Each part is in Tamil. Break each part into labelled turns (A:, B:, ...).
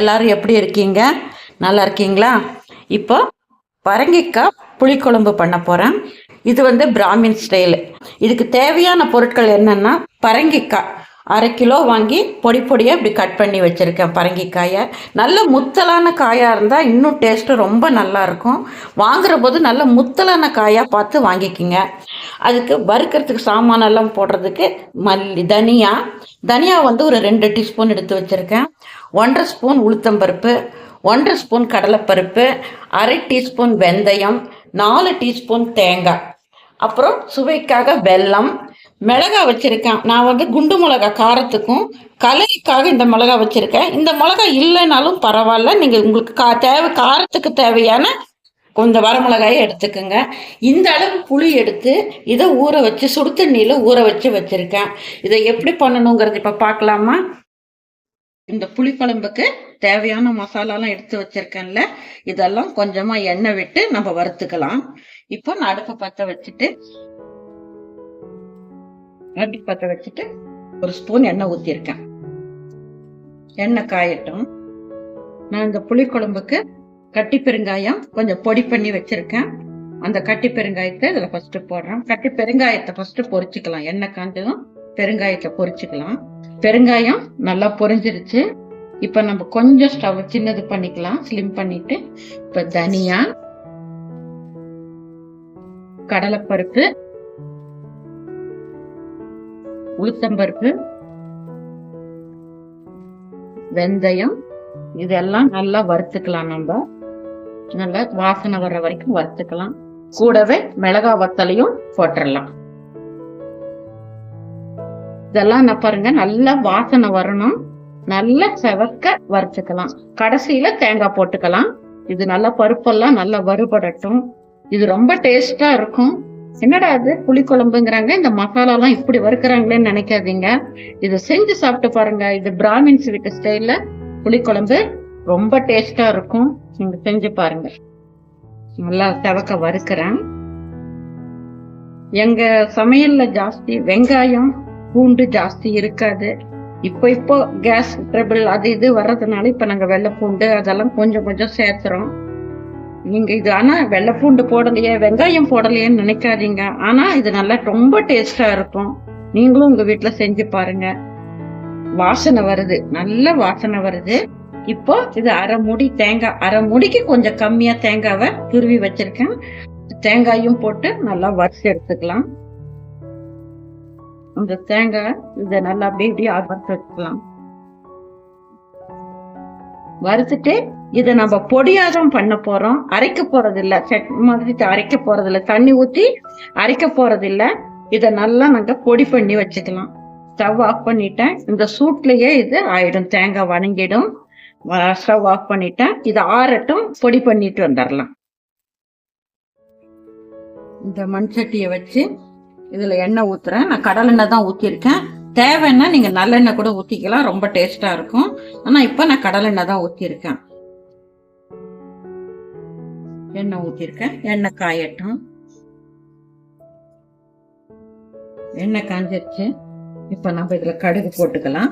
A: எல்லாரும் எப்படி இருக்கீங்க நல்லா இருக்கீங்களா இப்போ பரங்கிக்காய் புளிக்குழம்பு பண்ண போகிறேன் இது வந்து பிராமின் ஸ்டைலு இதுக்கு தேவையான பொருட்கள் என்னென்னா பரங்கிக்காய் அரை கிலோ வாங்கி பொடி பொடியாக இப்படி கட் பண்ணி வச்சுருக்கேன் பரங்கிக்காயை நல்ல முத்தலான காயாக இருந்தால் இன்னும் டேஸ்ட்டு ரொம்ப நல்லாயிருக்கும் வாங்குகிற போது நல்ல முத்தலான காயாக பார்த்து வாங்கிக்கிங்க அதுக்கு வறுக்கிறதுக்கு சாமானெல்லாம் போடுறதுக்கு மல்லி தனியா தனியா வந்து ஒரு ரெண்டு டீஸ்பூன் எடுத்து வச்சுருக்கேன் ஒன்றரை ஸ்பூன் உளுத்தம்பருப்பு ஒன்றரை ஸ்பூன் கடலைப்பருப்பு அரை டீஸ்பூன் வெந்தயம் நாலு டீஸ்பூன் தேங்காய் அப்புறம் சுவைக்காக வெல்லம் மிளகா வச்சுருக்கேன் நான் வந்து குண்டு மிளகா காரத்துக்கும் கலரிக்காக இந்த மிளகா வச்சுருக்கேன் இந்த மிளகா இல்லைனாலும் பரவாயில்ல நீங்கள் உங்களுக்கு கா தேவை காரத்துக்கு தேவையான கொஞ்சம் வரமிளகாயை எடுத்துக்கோங்க இந்த அளவு புளி எடுத்து இதை ஊற வச்சு சுடு தண்ணியில் ஊற வச்சு வச்சுருக்கேன் இதை எப்படி பண்ணணுங்கிறது இப்போ பார்க்கலாமா இந்த புளிக்குழம்புக்கு தேவையான மசாலாலாம் எடுத்து வச்சுருக்கேன்ல இதெல்லாம் கொஞ்சமாக எண்ணெய் விட்டு நம்ம வறுத்துக்கலாம் இப்போ நான் அடுப்பை பற்ற வச்சுட்டு அடுப்பு பற்ற வச்சுட்டு ஒரு ஸ்பூன் எண்ணெய் ஊற்றிருக்கேன் எண்ணெய் காயட்டும் நான் இந்த புளிக்குழம்புக்கு கட்டி பெருங்காயம் கொஞ்சம் பொடி பண்ணி வச்சிருக்கேன் அந்த கட்டி பெருங்காயத்தை இதில் ஃபர்ஸ்ட் போடுறேன் கட்டி பெருங்காயத்தை ஃபர்ஸ்ட் பொறிச்சுக்கலாம் எண்ணெய் காஞ்சதும் பெருங்காயத்தை பொறிச்சுக்கலாம் பெருங்காயம் நல்லா பொறிஞ்சிருச்சு இப்போ நம்ம கொஞ்சம் ஸ்டவ் சின்னது பண்ணிக்கலாம் ஸ்லிம் பண்ணிட்டு இப்போ தனியா கடலைப்பருப்பு உளுத்தம்பருப்பு வெந்தயம் இதெல்லாம் நல்லா வறுத்துக்கலாம் நம்ம நல்லா வாசனை வர்ற வரைக்கும் வறுத்துக்கலாம் கூடவே மிளகா வத்தலையும் போட்டுடலாம் இதெல்லாம் என்ன பாருங்க நல்லா வாசனை வரணும் நல்லா செவக்க வறுத்துக்கலாம் கடைசியில தேங்காய் போட்டுக்கலாம் இது நல்லா பருப்பெல்லாம் நல்லா வறுபடட்டும் இது ரொம்ப டேஸ்டா இருக்கும் என்னடா அது புளிக்குழம்புங்கிறாங்க இந்த மசாலாலாம் இப்படி வறுக்கிறாங்களேன்னு நினைக்காதீங்க இது செஞ்சு சாப்பிட்டு பாருங்க இது பிராமின்ஸ் வீட்டு ஸ்டைல்ல புளிக்குழம்பு ரொம்ப டேஸ்டா இருக்கும் நீங்க செஞ்சு பாருங்க நல்லா தவக்க வறுக்கிறேன் எங்க சமையல்ல ஜாஸ்தி வெங்காயம் பூண்டு ஜாஸ்தி இருக்காது இப்போ இப்போ கேஸ் ட்ரபிள் அது இது வர்றதுனால இப்போ நாங்கள் வெள்ளைப்பூண்டு அதெல்லாம் கொஞ்சம் கொஞ்சம் சேர்த்துறோம் நீங்கள் இது ஆனால் வெள்ளைப்பூண்டு போடலையே வெங்காயம் போடலையேன்னு நினைக்காதீங்க ஆனால் இது நல்லா ரொம்ப டேஸ்டாக இருக்கும் நீங்களும் உங்கள் வீட்டில் செஞ்சு பாருங்க வாசனை வருது நல்ல வாசனை வருது இப்போ இது அரை முடி தேங்காய் அரை முடிக்கு கொஞ்சம் கம்மியா தேங்காவை துருவி வச்சிருக்கேன் தேங்காயும் போட்டு நல்லா வறுத்து எடுத்துக்கலாம் இந்த தேங்காய் இதை நல்லா அப்படியே வறுத்து எடுத்துக்கலாம் வறுத்துட்டு இதை நம்ம பொடியா தான் பண்ண போறோம் அரைக்க போறது இல்ல செட் மாதிரி அரைக்க போறது இல்ல தண்ணி ஊத்தி அரைக்க போறது இல்ல இதை நல்லா நாங்க பொடி பண்ணி வச்சுக்கலாம் ஸ்டவ் ஆஃப் பண்ணிட்டேன் இந்த சூட்லயே இது ஆயிடும் தேங்காய் வணங்கிடும் ஸ்டவ் வாக் பண்ணிட்டேன் இதை ஆறட்டும் பொடி பண்ணிட்டு வந்துடலாம் இந்த மண் சட்டியை வச்சு இதில் எண்ணெய் ஊற்றுறேன் நான் கடலெண்ணெய் தான் ஊற்றிருக்கேன் தேவைன்னா நீங்கள் நல்லெண்ணெய் கூட ஊற்றிக்கலாம் ரொம்ப டேஸ்ட்டாக இருக்கும் ஆனால் இப்போ நான் கடலெண்ணெய் தான் ஊற்றிருக்கேன் எண்ணெய் ஊற்றிருக்கேன் எண்ணெய் காயட்டும் எண்ணெய் காஞ்சிருச்சு இப்போ நம்ம இதில் கடுகு போட்டுக்கலாம்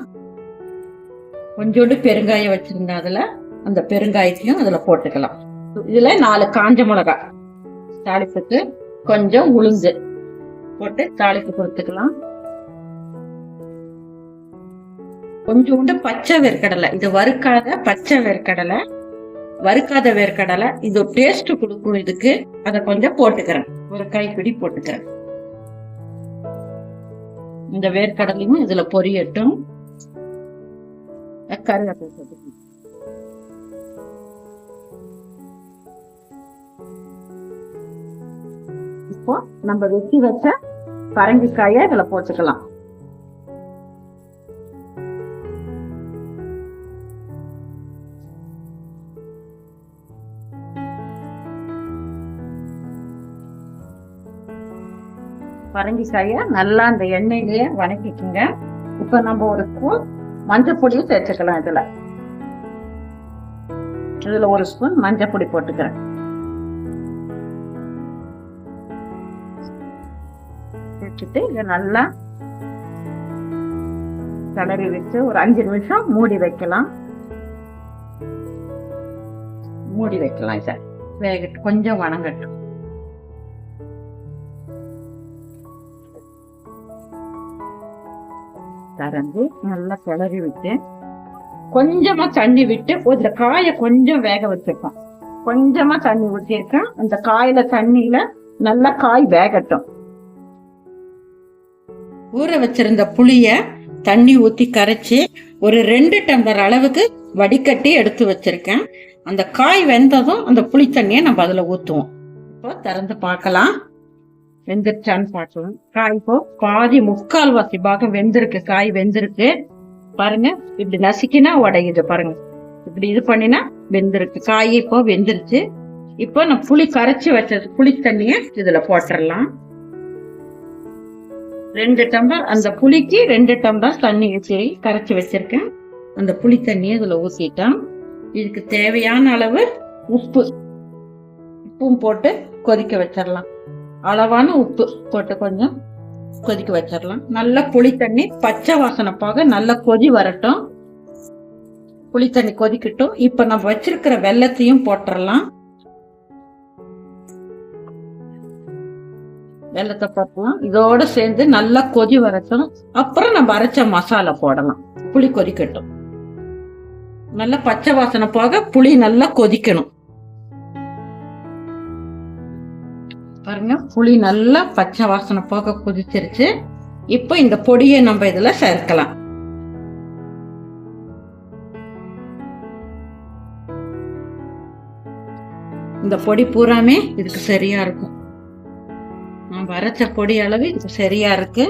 A: கொஞ்சோண்டு பெருங்காயம் வச்சுருந்தேன் அதில் அந்த பெருங்காயத்தையும் அதில் போட்டுக்கலாம் இதில் நாலு காஞ்ச மிளகா தாளிப்புக்கு கொஞ்சம் உளுந்து போட்டு தாளிப்பு கொடுத்துக்கலாம் கொஞ்சோண்டு பச்சை வேர்க்கடலை இது வறுக்காத பச்சை வேர்க்கடலை வறுக்காத வேர்க்கடலை இது டேஸ்ட் கொடுக்கும் இதுக்கு அதை கொஞ்சம் போட்டுக்கிறேன் ஒரு கைப்பிடி போட்டுக்கிறேன் இந்த வேர்க்கடலையும் இதுல பொரியட்டும் கருவேப்பிலை போட்டுக்கணும் இப்போ நம்ம வெட்டி வச்ச பரங்கிக்காய இதுல போச்சுக்கலாம் பரங்கிக்காய நல்லா அந்த எண்ணெயிலேயே வணக்கிக்குங்க இப்ப நம்ம ஒரு ஸ்பூன் மஞ்சள் பொடியும் சேர்த்துக்கலாம் இதில் இதில் ஒரு ஸ்பூன் மஞ்சள் பொடி போட்டுக்கிறேன் வச்சுட்டு இதை நல்லா கிளறி வச்சு ஒரு அஞ்சு நிமிஷம் மூடி வைக்கலாம் மூடி வைக்கலாம் சார் வேகட்டு கொஞ்சம் வணங்கட்டும் திறந்து நல்லா கிளறி விட்டு கொஞ்சமா தண்ணி விட்டு ஒரு காயை கொஞ்சம் வேக வச்சிருக்கோம் கொஞ்சமா தண்ணி ஊற்றிருக்கோம் அந்த காயில தண்ணியில நல்லா காய் வேகட்டும் ஊற வச்சிருந்த புளிய தண்ணி ஊத்தி கரைச்சி ஒரு ரெண்டு டம்ளர் அளவுக்கு வடிகட்டி எடுத்து வச்சிருக்கேன் அந்த காய் வெந்ததும் அந்த புளி தண்ணியை நம்ம அதுல ஊத்துவோம் இப்போ திறந்து பார்க்கலாம் வெந்துருச்சான்னு பார்க்கலாம் காய் இப்போ பாதி முக்கால் வாசி பாகம் வெந்திருக்கு காய் வெந்திருக்கு பாருங்க இப்படி நசுக்கினா உடையுது பாருங்க இப்படி இது பண்ணினா வெந்திருக்கு காய் இப்போ வெந்துருச்சு இப்போ நான் புளி கரைச்சி வச்சது புளி தண்ணிய இதுல போட்டுடலாம் ரெண்டு டம்ளர் அந்த புளிக்கு ரெண்டு டம்ளர் தண்ணி ஊற்றி கரைச்சி வச்சிருக்கேன் அந்த புளி தண்ணியை இதுல ஊற்றிட்டேன் இதுக்கு தேவையான அளவு உப்பு உப்பும் போட்டு கொதிக்க வச்சிடலாம் அளவான உப்பு போட்டு கொஞ்சம் கொதிக்க வச்சிடலாம் நல்லா புளி தண்ணி பச்சை வாசனைப்பாக நல்லா கொதி வரட்டும் புளி தண்ணி கொதிக்கட்டும் இப்போ நம்ம வச்சிருக்கிற வெள்ளத்தையும் போட்டுடலாம் வெள்ளத்தை போட்டலாம் இதோட சேர்ந்து நல்லா கொதி வரட்டும் அப்புறம் நம்ம அரைச்ச மசாலா போடலாம் புளி கொதிக்கட்டும் நல்லா பச்சை வாசனை போக புளி நல்லா கொதிக்கணும் பாருங்க புளி நல்லா பச்சை வாசனை போக கொதிச்சிருச்சு இப்போ இந்த பொடியை நம்ம இதில் சேர்க்கலாம் இந்த பொடி பூராமே இதுக்கு சரியா இருக்கும் நான் வரைச்ச பொடி அளவு இது சரியா இருக்கு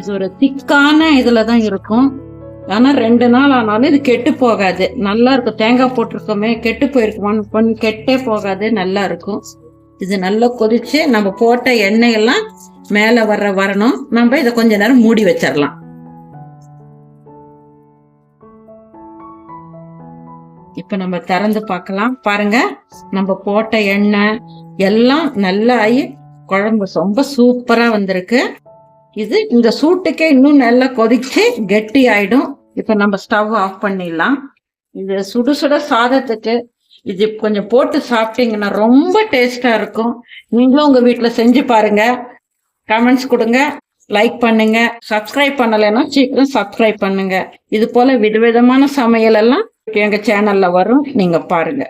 A: இது ஒரு திக்கான இதுல தான் இருக்கும் ஆனால் ரெண்டு நாள் ஆனாலும் இது கெட்டு போகாது நல்லா இருக்கும் தேங்காய் போட்டிருக்கோமே கெட்டு ஒன் பண்ணி கெட்டே போகாது நல்லா இருக்கும் இது நல்லா கொதிச்சு நம்ம போட்ட எண்ணெயெல்லாம் மேலே வர வரணும் நம்ம இதை கொஞ்ச நேரம் மூடி வச்சிடலாம் இப்போ நம்ம திறந்து பார்க்கலாம் பாருங்க நம்ம போட்ட எண்ணெய் எல்லாம் நல்லா ஆகி குழம்பு ரொம்ப சூப்பராக வந்திருக்கு இது இந்த சூட்டுக்கே இன்னும் நல்லா கொதிச்சு கெட்டி ஆயிடும் இப்போ நம்ம ஸ்டவ் ஆஃப் பண்ணிடலாம் இது சுடு சுட சாதத்துக்கு இது கொஞ்சம் போட்டு சாப்பிட்டீங்கன்னா ரொம்ப டேஸ்டாக இருக்கும் நீங்களும் உங்கள் வீட்டில் செஞ்சு பாருங்க கமெண்ட்ஸ் கொடுங்க லைக் பண்ணுங்க சப்ஸ்கிரைப் பண்ணலைன்னா சீக்கிரம் சப்ஸ்கிரைப் பண்ணுங்க இது போல விதவிதமான சமையல் எல்லாம் எங்க சேனல்ல வரும் நீங்க பாருங்க